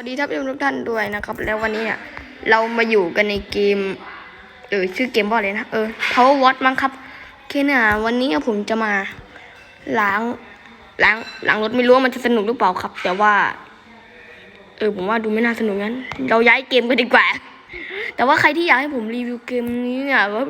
วัสดีท่านผู้ชมทุกท่านด้วยนะครับ แล้ววันนี้เนี่ยเรามาอยู่กันในเกมเออชื่อเกมว่าอะไรนะเออ Power Watch มั้งครับโอเคเนี่ยวันนี้ผมจะมาล้างล้างล้างรถไม่รู้ว่ามันจะสนุกหรือเปล่าครับ แต่ว่า เออผมว่าดูไม่น่าสนุกงั้น เราย้ายเกมกันดีกว่า แต่ว่าใครที่อยากให้ผมรีวิวเกมนี้เนี่ยว่า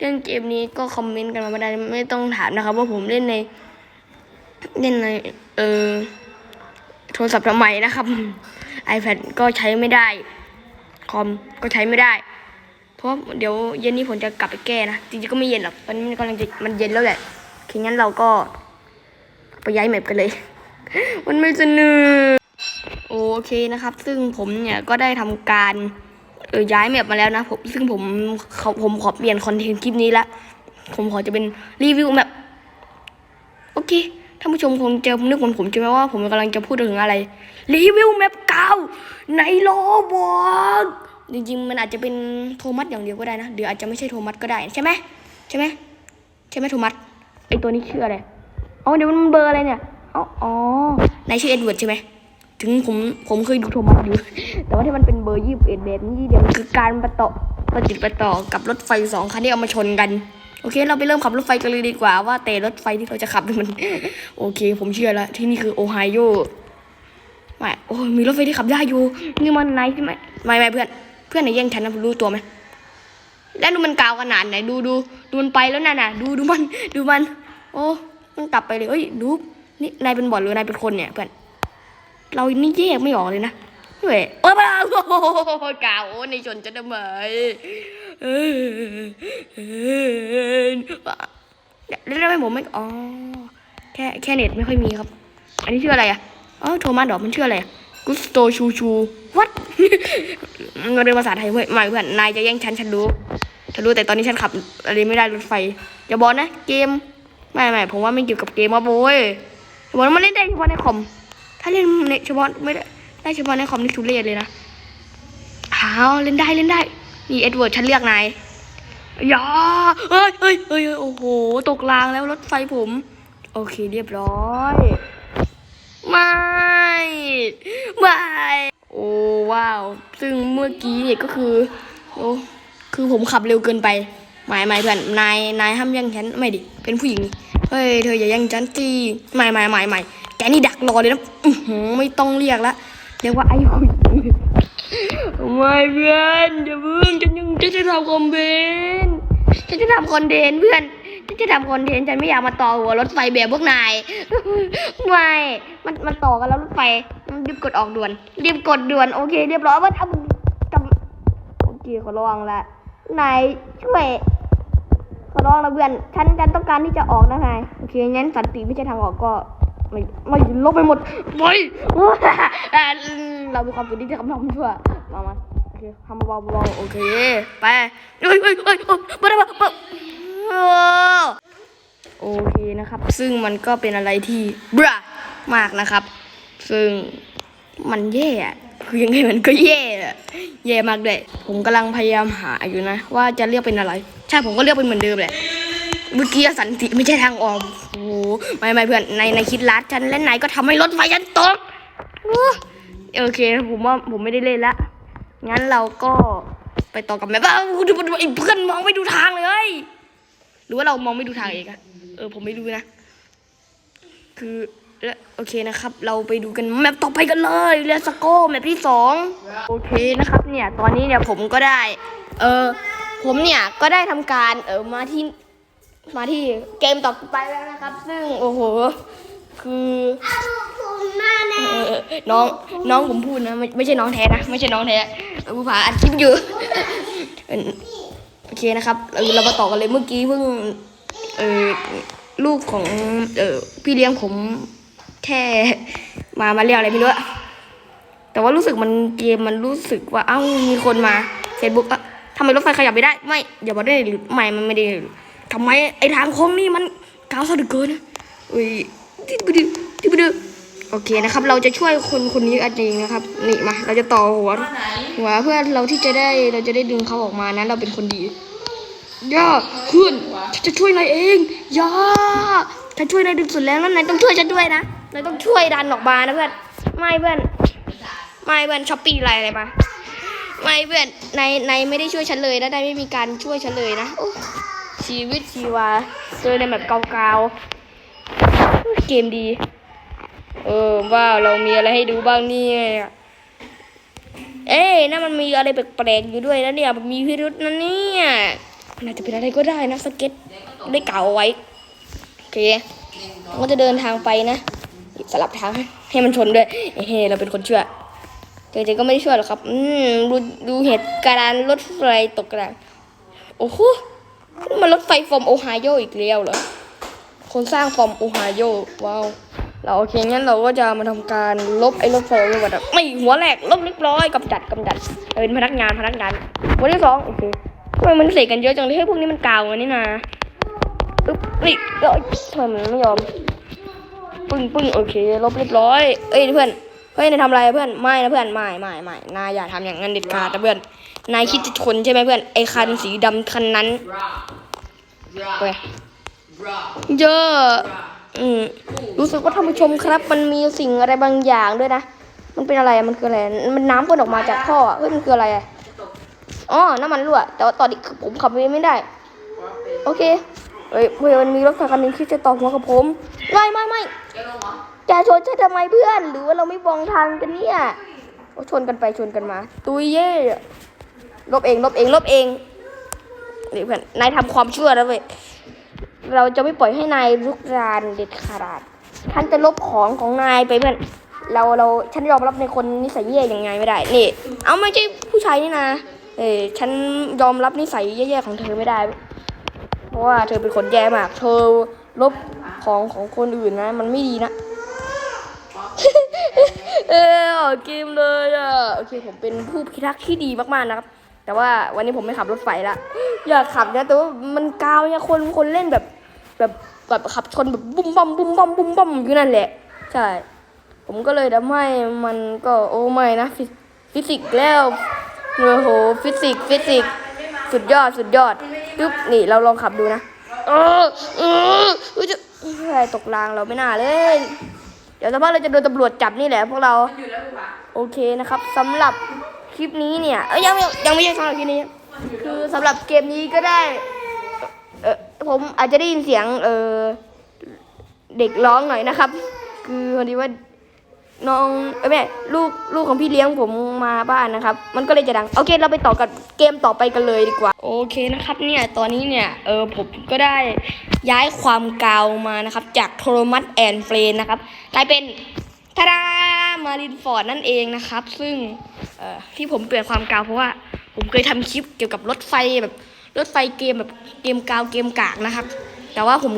เล่นเกมนี้ก็คอมเมนต์กันมาได้ไม่ต้องถามนะครับ ว่าผมเล่นในเล่นในเออโทรศัพท์ทำไมนะครับ iPad ก็ใช้ไม่ได้ คอมก็ใช้ไม่ได้ เพราะเดี๋ยวเย็นนี้ผมจะกลับไปแก้นะ จริงๆก็ไม่เย็นหรอก ตอนนี้มันกำลังจะมันเย็นแล้วแหละโอเคงั้นเราก็ไปย้ายแมปกันเลย มันไม่สนุกโอเคนะครับ ซึ่งผมเนี่ยก็ได้ทำการเออย้ายแมปมาแล้วนะผมซึ่งผมเขาผมขอเปลี่ยนคอนเทนต์คลิปนี้ละ ผมขอจะเป็นรีวิวแมปโอเค ท่านผู้ชมคงจะนึกเหมือนผมใช่ไหมว่าผมกำลังจะพูดถึงอะไรรีวิวแมปเก่าในโลบอกจริงๆ มันอาจจะเป็นโทมัสอย่างเดียวก็ได้นะเดี๋ยวอาจจะไม่ใช่โทมัสก็ได้ใช่ไหมใช่ไหมใช่ไหมโทมัสไอตัวนี้ชื่ออะไรอ๋อเดี๋ยวมันเบอร์อะไรเนี่ยอ๋ออนายชื่อเอ็ดเวิร์ดใช่ไหมถึงผมผมเคยดูโทมัสอยู่แต่ว่าที่มันเป็นเบอร์ยี่สิบเอ็ดแบบนี้เดี๋ยวคือการประต่อประติดประต่อกับรถไฟสองคันที่เอามาชนกัน โอเค เราไปเริ่มขับรถไฟกันเลยดีกว่าว่าแต่รถไฟที่เราจะขับนี่มัน โอเค ผมเชื่อแล้วที่นี่คือโอไฮโอไม่โอ้ยมีรถไฟที่ขับได้อยู่ นี่มันไหนใช่ไหมไม่ไม่เพื่อนเพื่อนไหนแย่งฉันนะรู้ตัวไหมแล้วดูมันกาวขนาดไหนดูดูดูมันไปแล้วน่ะน่ะดูดูมันดูมัน โอ้มันกลับไปเลยเอ้ยดูนี่นายเป็นบอดหรือนายเป็นคนเนี่ยเพื่อนเรานี่แยกไม่ออกเลยนะ เฮ้ยโอ้ยมาโอ้โหกาวโอ้ในชนจะทำไมเออเออแล้วทำไมผมไม่อ๋อแค่แค่เน็ตไม่ค่อยมีครับ อันนี้ชื่ออะไรอะอ๋อโทมัสดอกมันชื่ออะไรกุสโตชูชูวัดมันเป็นภาษาไทยเว้ยไม่เพื่อนนายจะแย่งฉันฉันรู้ฉันรู้แต่ตอนนี้ฉันขับอะไรไม่ได้รถไฟอย่าบอกนะเกมไม่ไม่ผมว่าไม่เกี่ยวกับเกมว่าโว้ยอย่าบอกว่ามันเล่นได้เฉพาะในคอมถ้าเล่นในเฉพาะไม่ได้ ได้เฉพาะในคอมนี่ทุเรศเลยนะอ้าวเล่นได้เล่นได้ นี่เอ็ดเวิร์ดฉันเรียกนายอย่าเฮ้ยเฮ้ยเฮ้ยโอ้โห ตกรางแล้วรถไฟผม โอเคเรียบร้อย ไม่ ไม่ โอ้ว้าว ซึ่งเมื่อกี้เนี่ยก็คือ โอ้คือผมขับเร็วเกินไปไม่ไม่เพื่อนนายนายห้ามแย่งฉันไม่ดิเป็นผู้หญิงเฮ้ยเธออย่าแย่งฉันสิไม่ไม่ไม่ไม่แกนี่ดักรอเลยนะไม่ต้องเรียกละ เรียกว่าไอ้หญิงไม่เพื่อนอย่าเพิ่งฉันยังฉันจะทำคอนเทนต์ฉันจะทำคอนเทนต์เพื่อนฉันจะทำคอนเทนต์ฉันไม่อยากมาต่อหัวรถไฟแบบพวกนายไม่มันมันต่อกันแล้วรถไฟรีบกดออกด่วนรีบกดด่วนโอเค เรียบร้อยว่าทำกำโอเคขอระวังละนายช่วยขอร้องนะเพื่อนฉันฉันต้องการที่จะออกนะนายโอเคงั้นสันติไม่ใช่ทางออกก็ ไม่ไม่ลบไปหมดไปอ่าเรามีความสุขที่จะทำทำชั่วมามาโอเคทำเบาๆเบาโอเคไปเฮ้ยเฮ้ยเฮ้ยม่ได้ปะปะโอเคนะครับ ซึ่งมันก็เป็นอะไรที่บรามากนะครับ ซึ่งมันแย่อะคือยังไงมันก็แย่อะแย่มากเลยผมกำลังพยายามหาอยู่นะ ว่าจะเรียกเป็นอะไร ใช่ผมก็เรียกเป็นเหมือนเดิมแหละ เมื่อกี้สันติไม่ใช่ทางออกโอ้โหไม่ไม่เพื่อนในในคิดลัดฉันและนายก็ทำให้รถไฟฉันตกโอ้โอเคผมว่าผมไม่ได้เล่นละงั้นเราก็ไปต่อกับแม่บ้าดูดูไอ้เพื่อนมองไม่ดูทางเลยหรือว่าเรามองไม่ดูทางเองอะเออผมไม่รู้นะ คือและโอเคนะครับ เราไปดูกันแมปต่อไปกันเลยเรสโก้แมปที่สองโอเคนะครับเนี่ยตอนนี้เนี่ยผมก็ได้ เออผมเนี่ยก็ได้ทำการเออมาที่ มาที่เกมต่อไปแล้วนะครับ ซึ่งโอ้โห คือเออน้องน้องผมพูดนะไม่ไม่ใช่น้องแท้นะไม่ใช่น้องแท้ผู้ผาอัดคลิปอยู่เออโอเคนะครับเราเรามาต่อกันเลยเมื่อกี้เพิ่งเออลูกของเออพี่เลี้ยงผมแค่มามาเรียกอะไรไม่รู้อะแต่ว่ารู้สึกมันเกมมันรู้สึกว่าเอ้ามีคนมาเฟซบุ๊กอะทำไมรถไฟขยับไม่ได้ ไม่อย่าบอกได้หรือไม่มันไม่ได้หลุด ทำไมไอ้ทางโค้งนี่มันก้าวซะเหลือเกินอุ้ยที่ไปดูที่ไปดูโอเคนะครับ เราจะช่วยคนคนนี้อันเองนะครับ นี่มา เราจะต่อหัวหัวเพื่อเราที่จะได้เราจะได้ดึงเขาออกมานะเราเป็นคนดีย่าขึ้นจะช่วยนายเองย่าฉันช่วยนายดึงสุดแล้วแล้วนายต้องช่วยฉันด้วยนะนายต้องช่วยดันออกมานะเพื่อนไม่เพื่อนไม่เพื่อนช้อปปี้อะไรอะไรมาไม่เพื่อนนายนายไม่ได้ช่วยฉันเลยนะนายไม่มีการช่วยฉันเลยนะโอ้ ชีวิตชีวาเจอในแบบเกาๆเกมดี เออว้าวเรามีอะไรให้ดูบ้างเนี่ยเอ้ยนั่นมันมีอะไรแปลกๆอยู่ด้วยนะเนี่ยมันมีพิรุษนะเนี่ยน่าจจะเป็นอะไรก็ได้นะสเก็ตได้เก่าเอาไว้โอเคเราก็จะเดินทางไปนะสลับทางให้มันชนด้วยเฮ้เราเป็นคนเชื่อจริงๆก็ไม่ได้ช่วยหรอกครับ อืมดูดูเหตุการณ์รถไฟตกกระดานโอ้โห มันรถไฟฟอร์มโอไฮโออีกแล้วเหรอ คนสร้างฟอร์มโอไฮโอว้าว เราโอเคงั้นเราก็จะมาทำการลบไอ้รถไฟนี่ก่อนไม่หัวแหลกลบเรียบร้อยกำจัดกำจัดเป็นพนักงานพนักงานวันที่สองโอเคทำไมมันเสกกันเยอะจังเลยเฮ้ยพวกนี้มันกาวกันนี่นะอึ๊บนี่เอ้ยทำไมมันไม่ยอม ปึ้งปึ้งโอเค ลบเรียบร้อย เอ้ยเพื่อน เฮ้ยนายทำอะไรเพื่อน ไม่นะเพื่อน ไม่ไม่ไม่นายอย่าทำอย่างนั้นเด็ดขาดนะเพื่อน นายคิดจะชนใช่ไหมเพื่อน ไอคันสีดำคันนั้น Drop. ไป Drop. เยอะอืมรู้สึกว่าท่านผู้ชมครับ มันมีสิ่งอะไรบางอย่างด้วยนะ มันเป็นอะไรอะมันคืออะไร มันน้ำพ่นออกมาจากท่ออะเฮ้ย มันคืออะไรอะอ๋อน้ำมันรั่ว แต่ว่าตอนนี้คือผมขับไปไม่ได้ โอเค เฮ้ยเพื่อนมันมีรถไฟคันหนึงที่จะต่อหัวกับผม ไม่ไม่ไม่ Get on, ma. จะชนฉันทำไมเพื่อน หรือว่าเราไม่มองทางกันเนี่ยโอ้ชนกันไปชนกันมา ตุยเย่ ลบเองลบเองลบเองนี่เพื่อนนายทำความชั่วแล้วเว้ยเราจะไม่ปล่อยให้นายลุกรานเด็ดขาดท่านจะลบของของนายไปเพื่อนเราเราฉันยอมรับในคนนิสัยแย่ยังไงไม่ได้ นี่ เอาไม่ใช่ผู้ชายนี่นะเออฉันยอมรับนิสัยแย่ๆของเธอไม่ได้ เพราะว่าเธอเป็นคนแย่มาก เธอลบของของคนอื่นนะ มันไม่ดีนะ เออกเกมเลยอะ โอเค ผมเป็นผู้พิทักษ์ที่ดีมากๆนะครับ แต่ว่าวันนี้ผมไม่ขับรถไฟละอยากขับนะแต่ว่ามันกาวเนี่ยคนคนเล่นแบบ แบบแบบขับชนแบบบุ้มบัมบุ้มบัมบุ้มบัมอยู่นั่นแหละ ใช่ ผมก็เลยทำให้มันก็โอ้ไม่นะฟิฟิสิกส์แล้วโอ้โหฟิสิกส์ฟิสิกส์สุดยอดสุดยอดปึ๊บนี่เราลองขับดูนะเออเออเออจะตกรางเราไม่น่าเลย เดี๋ยวสักพักเราจะโดนตำรวจจับนี่แหละพวกเราโอเคนะครับสำหรับ คลิปนี้เนี่ยเอ้ยยังไม่ยังไม่ใช่สำหรับคลิปนี้ คือสำหรับเกมนี้ก็ได้ เออผมอาจจะได้ยินเสียง เออเด็กร้องหน่อยนะครับ คือพอดีว่าน้องเอ้ยแม่ลูกลูกของพี่เลี้ยงผมมาบ้านนะครับ มันก็เลยจะดังโอเคเราไปต่อกับเกมต่อไปกันเลยดีกว่า โอเคนะครับเนี่ยตอนนี้เนี่ยเออผมก็ได้ย้ายความกาวมานะครับ จากโทรมัสแอนเฟรนนะครับกลายเป็นทาดา มารินฟอร์ดนั่นเองนะครับ ซึ่งที่ผมเปลี่ยนความกาวเพราะว่าผมเคยทำคลิปเกี่ยวกับรถไฟแบบรถไฟเกมแบบเกมกาวเกมกากนะครับ แต่ว่าผม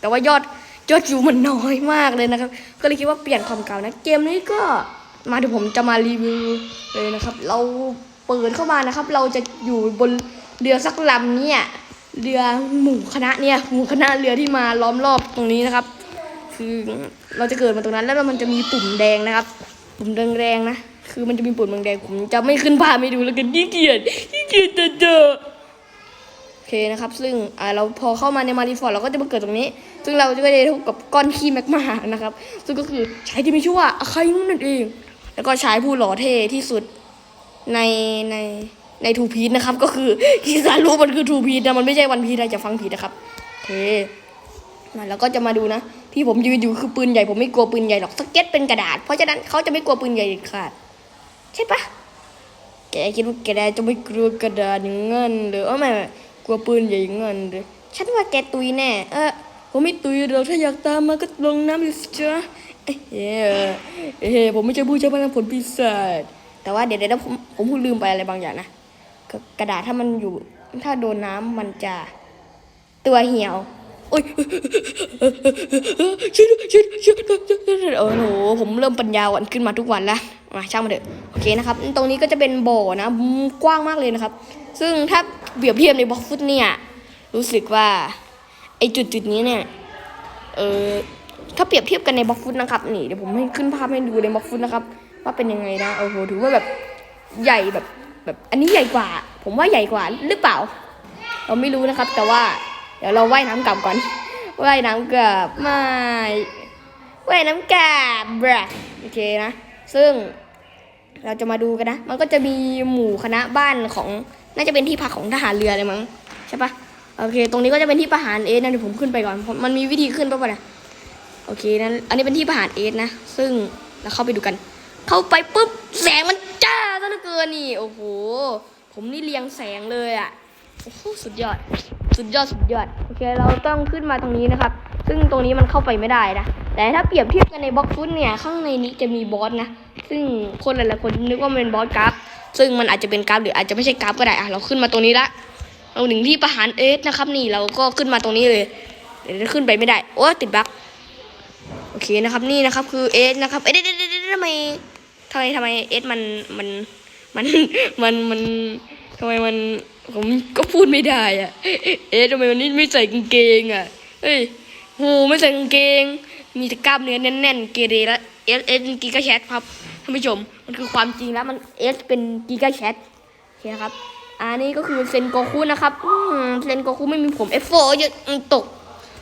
แต่ว่ายอดยอดวิวมันน้อยมากเลยนะครับ ก็เลยคิดว่าเปลี่ยนความกาวนะเกมนี้ก็มาเดี๋ยวผมจะมารีวิวเลยนะครับ เราเปิดเข้ามานะครับ เราจะอยู่บนเรือสักลำเนี่ยเรือหมู่คณะเนี่ยหมู่คณะเรือที่มาล้อมรอบตรงนี้นะครับ คือเราจะเกิดมาตรงนั้นแล้วมันจะมีปุ่มแดงนะครับ ปุ่มแดงๆนะคือมันจะมีปุ่มแดงผมจะไม่ขึ้นภาพให้ดูแล้วกันขี้เกียจขี้เกียจจะเจอโอเคนะครับ ซึ่งอ่าเราพอเข้ามาในมารีฟอร์ดเราก็จะมาเกิดตรงนี้ ซึ่งเราจะได้พบกับก้อนขี้แมกมานะครับ ซึ่งก็คือชายที่มีชื่อว่าอาคายนั่นเอง แล้วก็ชายผู้หล่อเท่ที่สุดในในในทูพีทนะครับ ก็คือที่สารู้มันคือทูพีทนะมันไม่ใช่วันพีทนะอย่าฟังผิดนะครับโอเค มาแล้วก็จะมาดูนะ ที่ผมยืนอยู่คือปืนใหญ่ผมไม่กลัวปืนใหญ่หรอกสเก็ตเป็นกระดาษ เพราะฉะนั้นเขาจะไม่กลัวปืนใหญ่เด็ดขาดใช่ปะแกคิดว่าแกจะไม่กลัวกระดาษอย่างงั้นหรือเออไม่กลัวปืนใหญ่อย่างงั้นเลยฉันว่าแกตุยแน่เออผมไม่ตุยหรอกถ้าอยากตามมาก็ลงน้ำอยู่สิจ้ะเอ้เอ้เอ้ผมไม่ใช่ผู้ใช้พลังผลปีศาจแต่ว่าเดี๋ยวเดี๋ยวนะผมผมพูดลืมไปอะไรบางอย่างนะกระกระดาษถ้ามันอยู่ถ้าโดนน้ำมันจะตัวเหี่ยว โอ้ยช่วยด้วยช่วยด้วยช่วยด้วยช่วยด้วยโอ้โหผมเริ่มปัญญาอ่อนขึ้นมาทุกวันล้วมาช่างมาเถอะโอเคนะครับ ตรงนี้ก็จะเป็นบ่อนะกว้างมากเลยนะครับ ซึ่งถ้าเปรียบเทียบในบล็อกฟุตเนี่ย รู้สึกว่าไอจุดจุดนี้เนี่ยเออถ้าเปรียบเทียบกันในบล็อกฟุตนะครับนี่เดี๋ยวผมให้ขึ้นภาพให้ดูในบล็อกฟุตนะครับ ว่าเป็นยังไงนะโอ้โหถือว่าแบบใหญ่แบบแบบอันนี้ใหญ่กว่า ผมว่าใหญ่กว่าหรือเปล่า เราไม่รู้นะครับ แต่ว่า เดี๋ยวเราว่ายน้ำกลับก่อน ว่ายน้ำกลับไม่ว่ายน้ำกลับบรโอเคนะ ซึ่งเราจะมาดูกันนะ มันก็จะมีหมู่คณะบ้านของ น่าจะเป็นที่พักของทหารเรือเลยมั้งใช่ปะโอเค ตรงนี้ก็จะเป็นที่ประหารเอสนะเดี๋ยวผมขึ้นไปก่อนมมันมีวิธีขึ้นปะปะเนี่ยโอเคนั้น อันนี้เป็นที่ประหารเอสนะ ซึ่งเราเข้าไปดูกัน เข้าไปปุ๊บแสงมันจ้าซะเหลือเกินนี่ โอ้โห ผมนี่เรียงแสงเลยอะ่ะ โอ้โห สุดยอด สุดยอดสุดยอดโอเค เราต้องขึ้นมาตรงนี้นะครับ ซึ่งตรงนี้มันเข้าไปไม่ได้นะแต่ถ้าเปรียบเทียบกันในบล็อกฟุตเนี่ยข้างในนี้จะมีบอสนะซึ่งคนหลายๆคนนึกว่ามันเป็นบอสกราฟซึ่งมันอาจจะเป็นกราฟหรืออาจจะไม่ใช่กราฟก็ได้อะเราขึ้นมาตรงนี้ละเราถึงที่ประหารเอสนะครับ นี่เราก็ขึ้นมาตรงนี้เลยเดี๋ยวขึ้นไปไม่ได้โอ้ติดบั๊กโอเคนะครับนี่นะครับคือเอสนะครับเอ๊ะทำไมทำไมทำไมเอสมันมันมันมันมัน ทำไมมันผมก็พูดไม่ได้อะเอสทำไมวันนี้ไม่ใส่กางเกงอะ เฮ้ยโหไม่ใส่กางเกง มีแต่กล้ามเนื้อแน่นๆ เกเรล้วเอสเอสกีกาแชทครับท่านผู้ชม มันคือความจริงแล้วมันเอสเป็นกีกาแชทโอเคครับ อันนี้ก็คือเซนโกคุนะครับเซนโกคุไม่มีผมเอฟโฟเยอะตก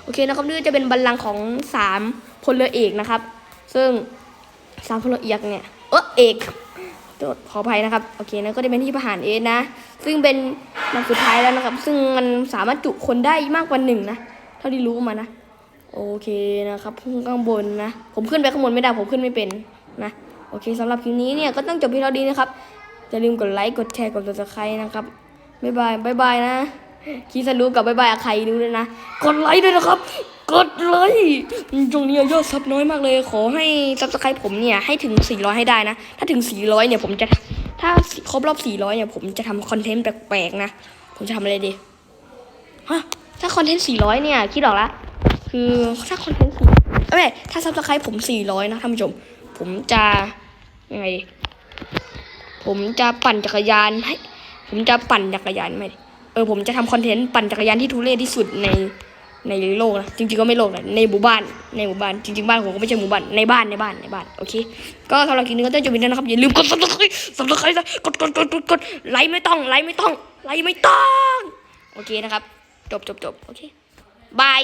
โอเคนะครับนี่จะเป็นบัลลังก์ของสามพลเรือเอกนะครับ ซึ่งสามพลเรือเอกเนี่ย เออเอก โทษขออภัยนะครับ โอเคนะก็จะเป็นที่ประหารเอสนะ ซึ่งเป็นมันสุดท้ายแล้วนะครับ ซึ่งมันสามารถจุคนได้มากกว่าหนึ่งนะ เท่าที่รู้มานะ โอเคนะครับข้างบนนะ ผมขึ้นไปข้างบนไม่ได้ผมขึ้นไม่เป็นนะ โอเคสำหรับคลิปนี้เนี่ยก็ต้องจบเพียงเท่านี้นะครับ อย่าลืมกดไลค์ กดแชร์ กด subscribe นะครับ บ๊ายบาย บ๊ายบายนะ คีสรู้กับบ๊ายบายอะใครดูด้วยนะ กดไลค์ด้วยนะครับ กดไลค์ช่วงนี้ยอดซับน้อยมากเลย ขอให้ subscribe ผมเนี่ยให้ถึง 400 ให้ได้นะ ถ้าถึง 400 เนี่ยผมจะ ถ้าครบรอบ 400 เนี่ยผมจะทำคอนเทนต์แปลกๆนะ ผมจะทำอะไรดี ฮะ ถ้าคอนเทนต์ 400 เนี่ย คิดออกละ คือถ้าคอนเทนต์สี่เอ้ยถ้าซับสไครต์ผม 400 นะท่านผู้ชม ผมจะยังไง ผมจะปั่นจักรยานให้ ผมจะปั่นจักรยานไม่ เออ ผมจะทำคอนเทนต์ปั่นจักรยานที่ทุเรศที่สุดใน ในโลกนะจริงๆก็ไม่โลกนะในหมู่บ้านในหมู่บ้านจริงๆบ้านผมก็ไม่ใช่หมู่บ้านในบ้านในบ้านในบ้านโอเคก็สำหรับคลิปนี้ก็ต้องจบไปแล้วนะครับอย่าลืมกดซับสไครต์ซับสไครต์ซะกดกดกดกดกดไลค์ไม่ต้องไลค์ไม่ต้องไลค์ไม่ต้องโอเคนะครับจบจบจบโอเคบาย